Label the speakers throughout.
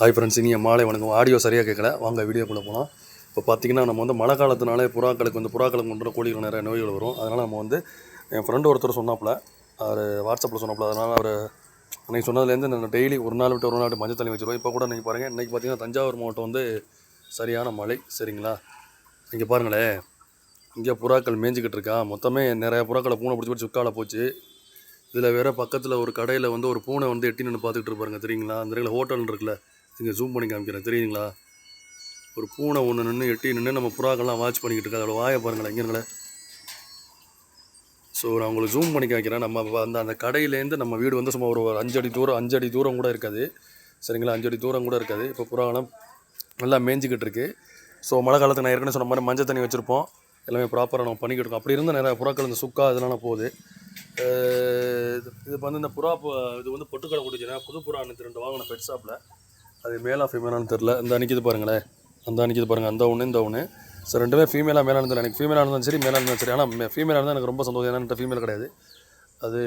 Speaker 1: Hi friends இனிய மாலை வணக்கம். ஆடியோ சரியாக கேட்கல வாங்க வீடியோக்குள்ளே போகலாம் இப்போ பார்த்தீங்கன்னா நம்ம வந்து மழை காலத்தினாலே புறாக்களுக்கு வந்து புறாக்களுக்கு கொண்டு கோழிகள் நிறைய நோய்கள் வரும். அதனால் நம்ம வந்து என் ஃப்ரெண்டு ஒருத்தர் சொன்னாப்புல அவர் வாட்ஸ்அப்பில் சொன்னாப்புல அதனால் அவர் அன்றைக்கி சொன்னதுலேருந்து நான் டெய்லி ஒரு நாள் விட்டு ஒரு நாள் மஞ்சள் தண்ணி வச்சுருவோம். இப்போ கூட நீங்கள் பாருங்கள் இன்றைக்கி பார்த்தீங்கன்னா தஞ்சாவூர் மாவட்டம் வந்து சரியான மழை. சரிங்களா? இங்கே பாருங்களேன் இங்கே புறாக்கள் மேய்ஞ்சிக்கிட்டு இருக்கா. மொத்தமே நிறைய புறாக்களை பூனை பிடிச்சி பிடிச்சி சுக்கால போச்சு. இதில் வேறு பக்கத்தில் ஒரு கடையில் வந்து ஒரு பூனை வந்து எட்டி நின்று பார்த்துக்கிட்டு இருப்பாருங்க தெரியுங்களா? அந்த ஹோட்டல் இருக்குல்ல. இங்கே ஜூம் பண்ணி காமிக்கிறேன். தெரியுங்களா ஒரு பூனை ஒன்று நின்று எட்டி நின்று நம்ம புறாக்கள்லாம் வாட்ச் பண்ணிக்கிட்டு இருக்கு. அதோட வாயை பாருங்களேன். இங்கே ஸோ நான் உங்களுக்கு ஜூம் பண்ணி காமிக்கிறேன். நம்ம அந்த அந்த கடையிலேருந்து நம்ம வீடு வந்து சும்மா ஒரு அஞ்சடி அஞ்சு அடி தூரம் அஞ்சு அடி தூரம் கூட இருக்காது. சரிங்களா? அஞ்சு அடி தூரம் கூட இருக்காது. இப்போ புறாவெல்லாம் நல்லா மேய்ஞ்சிக்கிட்டு இருக்கு. ஸோ மழை காலத்துக்கு நான் ஏற்கனவே சொன்ன மாதிரி மஞ்சள் தண்ணி வச்சுருப்போம். எல்லாமே ப்ராப்பராக நம்ம பண்ணிக்கிட்டு இருக்கோம். அப்படி இருந்தால் நிறையா புறாக்கள் இந்த சுக்கா இதெல்லாம் போகுது. இது இது வந்து இந்த புறா இது வந்து பொட்டுக்கடை கொடுத்துச்சுன்னா புது புறா அன்னைக்கு ரெண்டு வாங்கின பெட் ஷாப்பில் அது மேலா ஃபீமேலானு தெரில இந்த அன்னைக்கு பாருங்களேன். அந்த அன்னைக்கு பாருங்கள் அந்த ஒன்று இந்த ஒன்று ஸோ ரெண்டுமே ஃபீமேலாக மேலே இருந்தால் எனக்கு ஃபீமேலாக இருந்தாலும் சரி மேலே இருந்தாலும் சரி. ஆனால் ஃபீமேலாக இருந்தால் எனக்கு ரொம்ப சந்தோஷம். ஏன்னா ஃபீமேல் கிடையாது. அது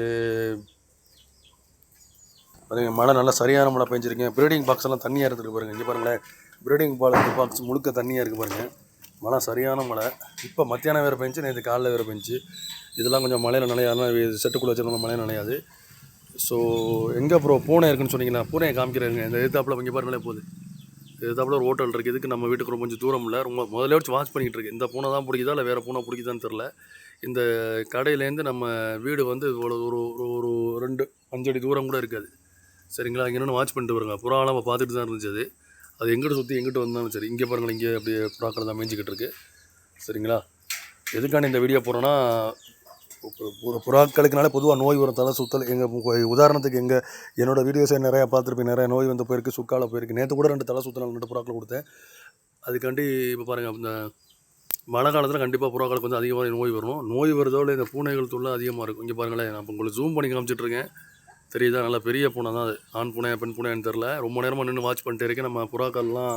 Speaker 1: பாருங்கள் மழை நல்லா சரியான மழை பெஞ்சிருக்கேன் ப்ரீடிங் பாக்ஸ் எல்லாம் தண்ணியாக இருந்துருக்கு பாருங்கள் இங்கே பாருங்களேன். ப்ரீடிங் பாக்ஸ் முழுக்க தண்ணியாக இருக்குது பாருங்கள் மழை சரியான மழை. இப்போ மத்தியானம் வேறு பெஞ்சு நேற்று காலைல வேறு பெஞ்சு இதெல்லாம் கொஞ்சம் மழையில் நனையாது செட்டுக்குள்ளே வச்சிருந்தோம் மழையில் நிலையாது ஸோ எங்கே ப்ரோ பூனை இருக்குன்னு சொன்னீங்கன்னா பூனையை காமிக்கிறாங்க. இந்த எதிர்த்தாப்பில் இங்கே பாருங்களே போகுது. எதிர்த்தாப்புல ஒரு ஹோட்டல் இருக்குது இதுக்கு நம்ம வீட்டுக்கு ரொம்ப கொஞ்சம் தூரம் இல்லை. ரொம்ப முதல்ல வச்சு வாட்ச் பண்ணிகிட்டு இருக்கு. இந்த பூனை தான் பிடிக்குதா இல்லை வேறு பூனை பிடிக்குதான்னு தெரில இந்த கடையிலேருந்து நம்ம வீடு வந்து இவ்வளோ ஒரு ஒரு ஒரு ரெண்டு அஞ்சடி தூரம் கூட இருக்காது. சரிங்களா? இங்கே நின்று வாட்ச் பண்ணிட்டு வருங்க. புறாலாம் நம்ம பார்த்துட்டு தான் இருந்துச்சு அது. அது எங்கிட்ட சுற்றி எங்கிட்ட வந்தாலும் சரி. இங்கே பாருங்களேன் இங்கே அப்படியே புறாக்கள் தான் மேய்ஞ்சிக்கிட்டு இருக்கு. சரிங்களா? எதுக்காண்டி இந்த வீடியோ போகிறோன்னா ஒரு புறாக்களுக்குனால பொதுவாக நோய் வரும். தலை சுத்தல் எங்கள் உதாரணத்துக்கு எங்கள் என்னோடய வீடியோஸை நிறையா பார்த்துருப்பேன் நிறைய நோய் வந்து போயிருக்கு சுக்கால போயிருக்கு. நேற்று கூட ரெண்டு தலை சுத்தல் ரெண்டு புறாக்கள் கொடுத்தேன். அதுக்காண்டி இப்போ பாருங்கள் இந்த மழை காலத்தில் கண்டிப்பாக புறாக்களுக்கு வந்து அதிகமாக நோய் வரும் நோய் வருதோடு இந்த பூனைகள் தொல்லை அதிகமாக இருக்கும். இங்கே பாருங்களேன் நான் இப்போ உங்களுக்கு ஜூம் பண்ணி காமிச்சிட்ருக்கேன் தெரியுதா? நல்லா பெரிய பூனை தான் அது. ஆண் பூனை பெண் பூனைன்னு தெரில ரொம்ப நேரமாக நின்று வாட்ச் பண்ணிட்டே இருக்கேன். நம்ம புறாக்கள்லாம்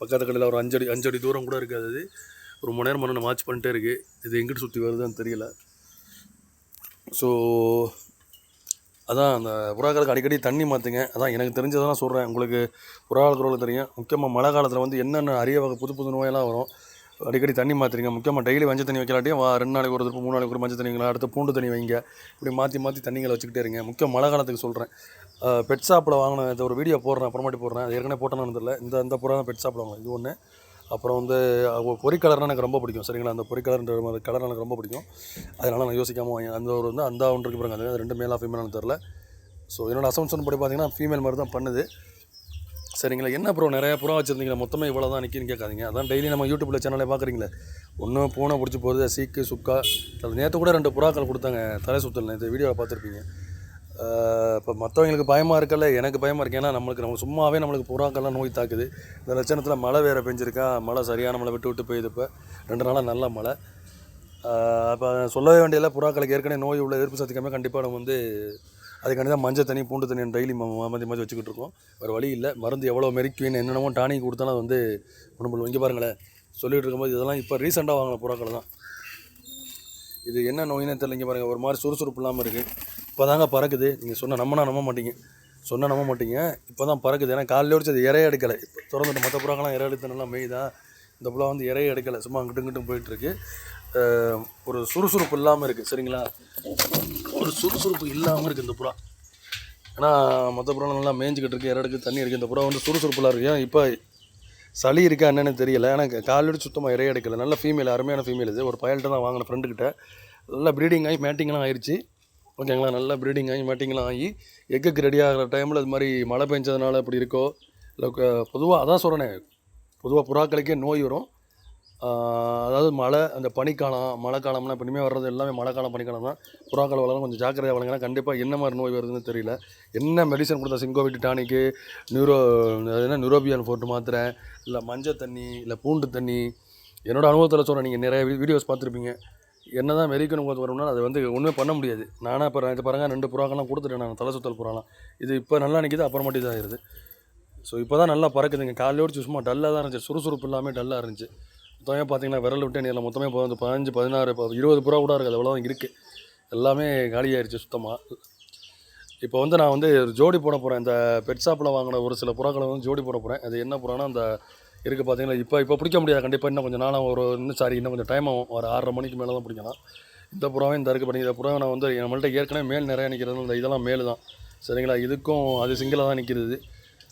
Speaker 1: பக்கத்து கடையில் ஒரு அஞ்சடி அஞ்சடி தூரம் கூட இருக்காது அது. ரொம்ப நேரமாக நின்று வாட்ச் பண்ணிட்டே இருக்குது இது எங்கிட்டு சுற்றி வருதுன்னு தெரியல. ஸோ அதான் அந்த புறாக்களுக்கு அடிக்கடி தண்ணி மாற்றுங்க அதான் எனக்கு தெரிஞ்சதெல்லாம் சொல்கிறேன் உங்களுக்கு புறாக்களுக்கு தெரியும். முக்கியமாக மழை காலத்தில் வந்து என்னென்ன அரிய வகை புது புது நோயெல்லாம் வரும் அடிக்கடி தண்ணி மாற்றுறீங்க முக்கியமாக டெய்லி மஞ்சள் தண்ணி வைக்கலாட்டியும் வா ரெண்டு நாளைக்கு ஒரு திருப்பு மூணு நாளைக்கு ஒரு மஞ்சள் தண்ணி வைக்கலாம். அடுத்து பூண்டு தண்ணி வைங்க. இப்படி மாற்றி மாற்றி தண்ணிகளை வச்சுக்கிட்டே இருங்க. முக்கியம் மழை காலத்துக்கு சொல்கிறேன் பெட் ஷாப்பில் வாங்கின இந்த ஒரு வீடியோ போடுறேன் அப்புறமாட்டி போடுறேன். அது ஏற்கனவே போட்டேன்னு இந்த இந்த புறா பெட் ஷாப்பில் வாங்கினேன் இது ஒன்று அப்புறம் வந்து அஹ், பொறி எனக்கு ரொம்ப பிடிக்கும். சரிங்களா? அந்த பொறி கலர்ன்ற மாதிரி கலர் எனக்கு ரொம்ப பிடிக்கும். அதனால் நான் யோசிக்காமல் வாங்கி அந்த ஒரு வந்து அந்த ஒன்று இருக்கு பாருங்க. அது ரெண்டு மேலாக ஃபீமேலானு தெரில ஸோ என்னோடய அசம்ஷன் படி பார்த்தீங்கன்னா ஃபீமேல் மாதிரி தான் பண்ணுது. சரிங்களா? என்ன ப்ரோ நிறையா புறா வச்சுருந்தீங்களா மொத்தமாக இவ்வளோ தான் நிற்கின்னு கேட்காதீங்க. அதான் டெய்லி நம்ம யூடியூப்பில் சேனலே பார்க்குறீங்களே ஒன்று பூனை பிடிச்சி போகுது சீக்கு சுக்கா. அது நேற்று கூட ரெண்டு புறாக்கள் கொடுத்தாங்க. தலை சுத்தல் நேற்று வீடியோவில் பார்த்துருப்பீங்க இப்போ மற்றவங்களுக்கு பயமாக இருக்கல எனக்கு பயமாக இருக்கு. ஏன்னா நம்மளுக்கு நம்ம சும்மாவே நம்மளுக்கு புறாக்கள்லாம் நோய் தாக்குது. இந்த லட்சணத்தில் மழை வேறு பெஞ்சிருக்கா? மழை சரியான மழை விட்டு விட்டு பெய்யுது இப்போ. ரெண்டு நாளாக நல்ல மழை. அப்போ சொல்லவே வேண்டியதில்ல. புறாக்களுக்கு ஏற்கனவே நோய் உள்ள எதிர்ப்பு சக்தி கம்மியாக கண்டிப்பாக நம்ம வந்து அதுக்காண்டி தான் மஞ்சள் தண்ணி பூண்டு தண்ணி டெய்லி மஞ்சள் மாதிரி வச்சுக்கிட்டு இருக்கோம். வேறு வழி இல்லை. மருந்து எவ்வளோ மெரிக்குவின் என்னென்னமோ டானிக் கொடுத்தாலும் அது வந்து உடம்புல இங்கே பாருங்களேன். சொல்லிகிட்டு இருக்கும்போது இதெல்லாம் இப்போ ரீசெண்டாக வாங்கின புறாக்கள் தான். இது என்ன நோயினே தெரியல இங்கே பாருங்கள் ஒரு மாதிரி சுறுசுறுப்பு இல்லாமல் இருக்குது இப்போ தாங்க பறக்குது. நீங்கள் சொன்ன நம்மனா நம்ப மாட்டீங்க. சொன்ன நம்ப மாட்டீங்க. இப்போ தான் பறக்குது. ஏன்னா காலையில் ஒடிச்சு அது இறைய எடுக்கலை. இப்போ திறந்துட்டு மற்ற புறாக்கெல்லாம் இறை எடுத்து நல்லா மேய்தா இந்த புறா வந்து இறைய எடுக்கலை. சும்மா அங்கிட்டும் இங்கிட்டும் போயிட்டுருக்கு. ஒரு சுறுசுறுப்பு இல்லாமல் இருக்குது சரிங்களா? ஒரு சுறுசுறுப்பு இல்லாமல் இருக்குது இந்த புறா. ஏன்னா மற்ற புறா நல்லா மேய்ஞ்சிக்கிட்டு இருக்குது இறை எடுக்கு தண்ணி இருக்குது இந்த புறா வந்து சுறுசுறுப்புலாம் இருக்கு. ஏன் இப்போ சளி இருக்கா என்னென்னு தெரியல. ஆனால் காலையில் சுத்தமாக இறைய எடுக்கலை. நல்ல ஃபீமேல் அருமையான ஃபீமேல் இது. ஒரு பயல்கிட்ட தான் வாங்கின ஃப்ரெண்டுக்கிட்ட நல்லா ப்ரீடிங் ஆகி மேட்டிங்லாம் ஆயிடுச்சு ஓகேங்களா? நல்லா ப்ரீடிங் ஆகி மேட்டிங்லாம் ஆகி எக்குக்கு ரெடி ஆகிற டைமில் இது மாதிரி மழை பெஞ்சதுனால இப்படி இருக்கோ இல்லை பொதுவாக அதான் சொல்கிறேனே பொதுவாக புறாக்களுக்கே நோய் வரும். அதாவது மழை அந்த பனிக்காலம் மழை காலம்லாம் இப்போ இனிமேல் வர்றது எல்லாமே மழை காலம் பனிக்காலம் தான். புறாக்கள் வளரும் கொஞ்சம் ஜாக்கிரதையாக வளங்கன்னா கண்டிப்பாக என்ன மாதிரி நோய் வருதுன்னு தெரியல. என்ன மெடிசன் கொடுத்தா சிங்கோவிட் டானிக்கு நியூரோ என்ன நியூரோபியன் ஃபோர்ட்டு மாத்திரை இல்லை மஞ்சள் தண்ணி இல்லை பூண்டு தண்ணி என்னோட அனுபவத்தில் சொல்கிறேன் நீங்கள் நிறைய வீடியோஸ் பார்த்துருப்பீங்க. என்ன தான் மெரிக்கணும் கொஞ்சம் வரும்னா அது வந்து ஒன்றுமே பண்ண முடியாது. நானாக இப்போ இது பாருங்க ரெண்டு புறாக்கெல்லாம் கொடுத்துட்டேன் நான் தலை சுத்தல் புறாலாம். இது இப்போ நல்லா நிற்கிது அப்புறமாட்டி தான் ஆயிடுது ஸோ இப்போ தான் நல்லா பறக்குதுங்க. காலையோடு சும்மா டல்லாக தான் இருந்துச்சு. சுறுசுறுப்பு இல்லாமல் டல்லாக இருந்துச்சு. மொத்தமே பார்த்தீங்கன்னா விரல் விட்டே நீரில் மொத்தமே இப்போ வந்து பதினஞ்சு பதினாறு இப்போ இருபது புறா கூட இருக்குது. அவ்வளோதான் இருக்குது எல்லாமே காலியாயிருச்சு சுத்தமாக இப்போ வந்து நான் வந்து ஜோடி போட போகிறேன் இந்த பெட் ஷாப்பில் வாங்கின ஒரு சில புறாக்களை வந்து ஜோடி போட போகிறேன் அது என்ன புறானா அந்த இருக்குது பார்த்தீங்கன்னா இப்போ இப்போ பிடிக்க முடியாது. கண்டிப்பாக இன்னும் கொஞ்சம் நாளாக ஒரு இன்னும் சாரி இன்னும் கொஞ்சம் டைம் ஆகும். ஒரு ஆறரை மணிக்கு மேலே தான் பிடிக்கலாம் இந்த புறாவும் இந்த இருக்குது பாருங்க இந்த புறாவை நான் வந்து நம்மள்ட்ட ஏற்கனவே மேல் நிறையா நிற்கிறது இந்த இதெல்லாம் மேல் தான் சரிங்களா? இதுக்கும் அது சிங்கிளாக தான் நிற்கிறது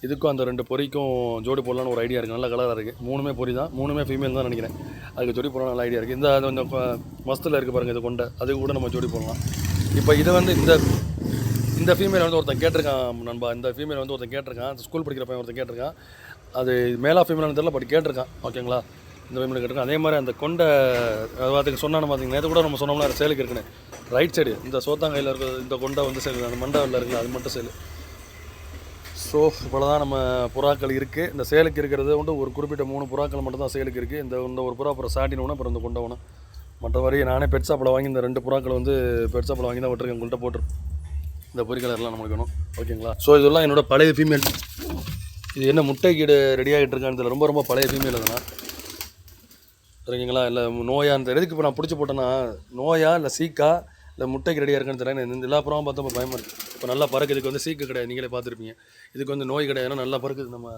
Speaker 1: இதுக்கும் அந்த ரெண்டு பொறிக்கும் ஜோடி போடலான்னு ஒரு ஐடியா இருக்குது நல்ல கலராக இருக்குது மூணுமே பொறி தான். மூணுமே ஃபீமேல் தான் நினைக்கிறேன். அதுக்கு ஜோடி போடலாம் நல்ல ஐடியா இருக்குது இந்த அது கொஞ்சம் மஸ்தில் இருக்குது பாருங்கள் இது கொண்ட. அது கூட நம்ம ஜோடி போடலாம். இப்போ இது வந்து இந்த இந்த ஃபீமேல் வந்து ஒருத்தன் கேட்டிருக்கான் நண்பா. இந்த ஃபீமேல் வந்து ஒருத்தன் கேட்டிருக்கான். ஸ்கூல் படிக்கிற பையன் ஒருத்தன் கேட்டிருக்கான். அது மேலா ஃபீமேல் தெரியல பட் கேட்டிருக்கான். ஓகேங்களா இந்த ஃபீமேல் கேட்டிருக்கான். அதே மாதிரி அந்த கொண்ட அதுக்கு சொன்னான்னு பார்த்தீங்கன்னா நேற்று கூட நம்ம சொன்னோம்னா சேலுக்கு இருக்குன்னு. ரைட் சைடு இந்த சோத்தாங்கையில் இருக்கிற இந்த கொண்டை வந்து சேலு அந்த மண்டவில் இருக்குல்ல அது மட்டும் சேலு ஸோ இப்போ தான் நம்ம புறாக்கள் இருக்குது இந்த சேலுக்கு இருக்கிறது வந்து ஒரு குறிப்பிட்ட மூணு புறாக்கள் மட்டும் தான் சேலுக்கு இருக்குது இந்த இந்த ஒரு புறா அப்புறம் சாட்டின் ஒன்று அப்புறம் இந்த கொண்ட ஒன்று மற்றபடி நானே பெட் ஷாப்பில் வாங்கி இந்த ரெண்டு புறாக்கள் வந்து பெட் ஷாப்பில் வாங்கி தான் விட்டுருக்கேன். உங்கள்கிட்ட போட்டுரு. இந்த பொறி கலர்லாம் நம்மளுக்கு வேணும். ஓகேங்களா ஸோ இதெல்லாம் என்னோட பழைய ஃபீமேல் இது என்ன முட்டை கீடு ரெடி ஆகிட்டு இருக்கான்னு ரொம்ப ரொம்ப பழைய ஃபீமேல் அதெல்லாம் சரிங்களா இல்லை நோயான்னு இந்த எதுக்கு இப்போ நான் பிடிச்சி போட்டேன்னா நோயா இல்லை சீக்கா இல்லை முட்டைக்கு ரெடியாக இருக்கான்னு தெரியல. இந்த எல்லா புறமும் பார்த்தா இப்போ பயமாக இருக்குது இப்போ நல்லா பறக்கு இதுக்கு வந்து சீக்கு கிடையாது. நீங்களே பார்த்துருப்பீங்க. இதுக்கு வந்து நோய் கிடையாது ஏன்னா நல்லா பறக்குது நம்ம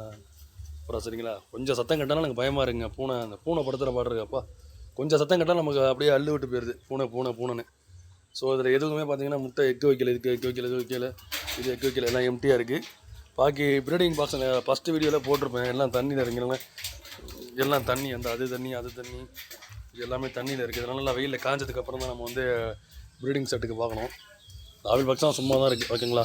Speaker 1: அப்புறம் சரிங்களா? கொஞ்சம் சத்தம் கட்டாலும் எனக்கு பயமாக இருக்குங்க. பூனை அந்த பூனை படத்தில் பாடுறது அப்பா. கொஞ்சம் சத்தம் கட்டாலும் நமக்கு அப்படியே அள்ளு விட்டு போயிடுது பூனை பூனை பூனைன்னு. ஸோ இதில் எதுவுமே பார்த்தீங்கன்னா முட்டை எக்கு வைக்கல இதுக்கு எக்கு வைக்கல இது வைக்கல இது எக்கு வைக்கல. எல்லாம் எம்டியாக இருக்குது பாக்கி ப்ரீடிங் பாக்ஸ் ஃபஸ்ட்டு வீடியோவில் போட்டிருப்பேன். எல்லாம் தண்ணியில் இறங்கினாங்க எல்லாம் தண்ணி அந்த அது தண்ணி அது தண்ணி எல்லாமே தண்ணியில் இருக்குது அதனால நல்லா வெயிலில் காஞ்சதுக்கப்புறம் தான் நம்ம வந்து ப்ரீடிங் செட்டுக்கு பார்க்கணும். ஆவில் பாக்ஸ் தான் சும்மா தான் இருக்குது ஓகேங்களா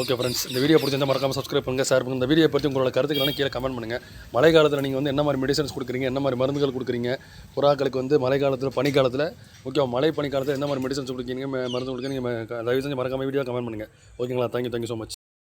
Speaker 1: ஓகே ஃப்ரெண்ட்ஸ் இந்த வீடியோ பிடிச்சிருந்தா மறக்காமல் சப்ஸ்கிரைப் பண்ணுங்கள் ஷேர் பண்ணுங்கள் இந்த வீடியோ பற்றி உங்களோட கருத்துக்களை கீழே கமெண்ட் பண்ணுங்கள் மழை காலத்தில் நீங்கள் வந்து என்ன மாதிரி மெடிசன்ஸ் கொடுக்குறீங்க? என்ன மாதிரி மருந்துகள் கொடுக்குறீங்க? புறாக்களுக்கு வந்து மழை காலத்தில் பனி காலத்தில் முக்கியம் மழை பனி காலத்தில் என்ன மாதிரி மெடிசன்ஸ் கொடுக்குறீங்க மருந்து கொடுக்குறீங்க தயவு செஞ்சு மறக்காமல் வீடியோ கமெண்ட் பண்ணுங்கள் ஓகேங்களா தேங்க்யூ தேங்க்யூ ஸோ மச்